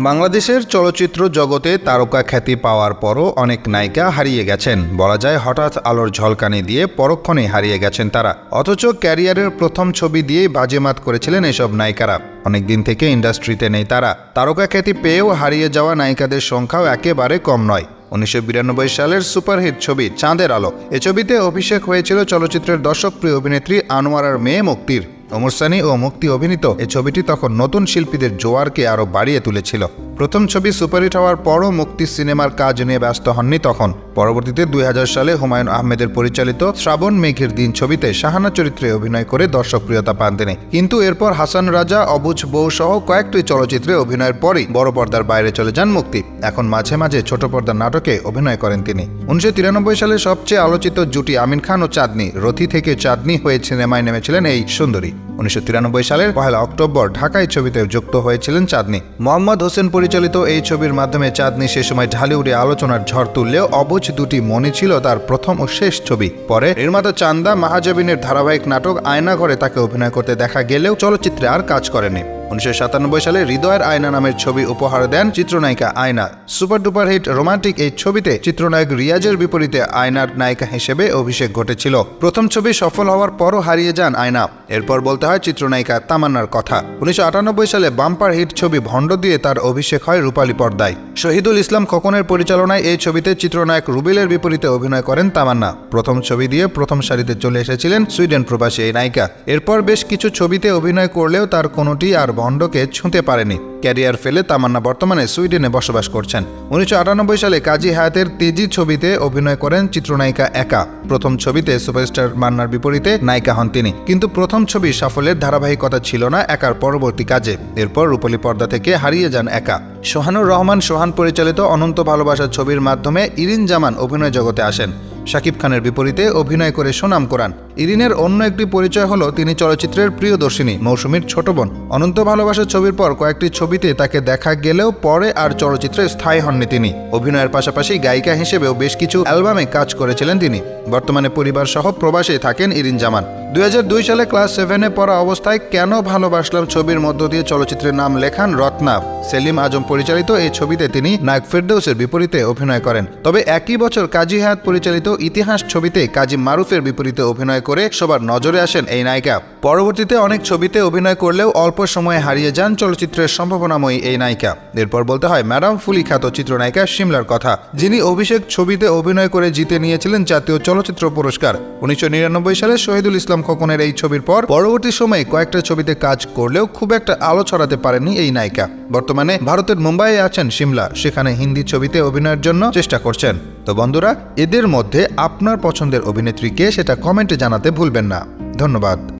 বাংলাদেশের চলচ্চিত্র জগতে তারকা খ্যাতি পাওয়ার পরও অনেক নায়িকা হারিয়ে গেছেন। বলা যায়, হঠাৎ আলোর ঝলকানি দিয়ে পরক্ষণে হারিয়ে গেছেন তারা। অথচ ক্যারিয়ারের প্রথম ছবি দিয়েই বাজেমাত করেছিলেন এসব নায়িকারা। অনেকদিন থেকে ইন্ডাস্ট্রিতে নেই তারা। তারকা খ্যাতি পেয়েও হারিয়ে যাওয়া নায়িকাদের সংখ্যাও একেবারে কম নয়। উনিশশো সালের সুপারহিট ছবি চাঁদের আলো। এ ছবিতে অভিষেক হয়েছিল চলচ্চিত্রের দর্শকপ্রিয় অভিনেত্রী আনোয়ারার মেয়ে মুক্তির। ওমর সানি ও মুক্তি অভিনীত এ ছবিটি তখন নতুন শিল্পীদের জোয়ারকে আরও বাড়িয়ে তুলেছিল। প্রথম ছবি সুপারহিট হওয়ার পরও মুক্তি সিনেমার কাজ নিয়ে ব্যস্ত হননি তখন। পরবর্তীতে দুই হাজার সালে হুমায়ুন আহমেদের পরিচালিত শ্রাবণ মেঘের দিন ছবিতে শাহানা চরিত্রে অভিনয় করে দর্শকপ্রিয়তা পান তিনি। কিন্তু এরপর হাসান রাজা, অবুজ বউ সহ কয়েকটি চলচ্চিত্রে অভিনয়ের পরই বড় পর্দার বাইরে চলে যান মুক্তি। এখন মাঝে মাঝে ছোট পর্দার নাটকে অভিনয় করেন তিনি। উনিশশো তিরানব্বই সালে সবচেয়ে আলোচিত জুটি আমিন খান ও চাঁদনি, রথি থেকে চাঁদনি হয়ে সিনেমায় নেমেছিলেন এই সুন্দরী। উনিশশো তিরানব্বই সালের পহেলা অক্টোবর ঢাকায় ছবিতে যুক্ত হয়েছিলেন চাঁদনি। মোহাম্মদ হোসেন পরিচালিত এই ছবির মাধ্যমে চাঁদনি সে সময় ঢালিউডে আলোচনার ঝড় তুললেও অবুজ দুটি মনে ছিল তার প্রথম ও শেষ ছবি। পরে নির্মাতা চান্দা মাহাজাবিনের ধারাবাহিক নাটক আয়নাঘরে তাকে অভিনয় করতে দেখা গেলেও চলচ্চিত্রে আর কাজ করেনি উনিশশো সাতানব্বই সালে হৃদয়ের আয়না নামের ছবি উপহার দেন চিত্রনায়িকা আয়না। সুপার ডুপার হিট রোমান্টিক এই ছবিতে চিত্রনায়ক রিয়াজের বিপরীতে আয়নার নায়িকা হিসেবে অভিষেক ঘটেছিল। প্রথম ছবি সফল হওয়ার পরও হারিয়ে যান আয়না। এরপর বলতে হয় চিত্রনায়িকা তামান্নার কথা। উনিশশো আটানব্বই সালে বাম্পার হিট ছবি ভণ্ড দিয়ে তার অভিষেক হয় রূপালী পর্দায়। শহীদুল ইসলাম খোকনের পরিচালনায় এই ছবিতে চিত্রনায়ক রুবিলের বিপরীতে অভিনয় করেন তামান্না। প্রথম ছবি দিয়ে প্রথম সারিতে চলে এসেছিলেন সুইডেন প্রবাসী এই নায়িকা। এরপর বেশ কিছু ছবিতে অভিনয় করলেও তার কোনোটি আর ভণ্ডকে ছুঁতে পারেনি। ক্যারিয়ার ফেলে তামান্না বর্তমানে সুইডেনে বসবাস করছেন। উনিশশো আটানব্বই সালে কাজী হায়াতের তেজি ছবিতে অভিনয় করেন চিত্রনায়িকা একা। প্রথম ছবিতে সুপারস্টার মান্নার বিপরীতে নায়িকা হন তিনি। কিন্তু প্রথম ছবি সাফল্যের ধারাবাহিকতা ছিল না একার পরবর্তী কাজে। এরপর রূপলী পর্দা থেকে হারিয়ে যান একা। সোহানুর রহমান সোহান পরিচালিত অনন্ত ভালোবাসা ছবির মাধ্যমে ইরিন জামান অভিনয় জগতে আসেন। শাকিব খানের বিপরীতে অভিনয় করে সুনাম করান। ইরিনের অন্য একটি পরিচয় হলো তিনি চলচ্চিত্রের প্রিয়দর্শিনী, মৌসুমীর ছোট বোন। অনন্ত ভালোবাসা ছবির পর কয়েকটি ছবিতে তাকে দেখা গেলেও পরে আর চলচ্চিত্রে স্থায়ী হননি তিনি। অভিনয়ের পাশাপাশি গায়িকা হিসেবেও বেশ কিছু অ্যালবামে কাজ করেছিলেন তিনি। বর্তমানে পরিবার সহ প্রবাসে থাকেন ইরিন জামান। দুই হাজার দুই সালে ক্লাস সেভেনে পড়া অবস্থায় কেন ভালোবাসলাম ছবির মধ্য দিয়ে চলচ্চিত্রের নাম লেখান রত্না। সেলিম আজম পরিচালিত এই ছবিতে তিনি নায়ক ফেরদৌসের বিপরীতে অভিনয় করেন। তবে একই বছর কাজী হায়াত পরিচালিত ইতিহাস ছবিতে কাজী মারুফের বিপরীতে অভিনয় করে সবার নজরে আসেন এই নায়িকা। পরবর্তীতে অনেক ছবিতে অভিনয় করলেও অল্প সময়ে হারিয়ে যান চলচ্চিত্রের সম্ভাবনাময়ী এই নায়িকা। এরপর বলতে হয়, ম্যাডাম ফুলি খ্যাত চিত্রনায়িকা সিমলার কথা। যিনি অভিষেক ছবিতে অভিনয় করে জিতে নিয়েছিলেন জাতীয় চলচ্চিত্র পুরস্কার। উনিশশো নিরানব্বই সালে শহীদুল ইসলাম খোকনের এই ছবির পর পরবর্তী সময়ে কয়েকটা ছবিতে কাজ করলেও খুব একটা আলো ছড়াতে পারেননি এই নায়িকা। বর্তমানে ভারতের মুম্বাইয়ে আছেন সিমলা। সেখানে হিন্দি ছবিতে অভিনয়ের জন্য চেষ্টা করছেন। তো বন্ধুরা এদের মধ্যে আপনার পছন্দের অভিনেত্রীকে সেটা কমেন্টে জানাতে ভুলবেন না। ধন্যবাদ।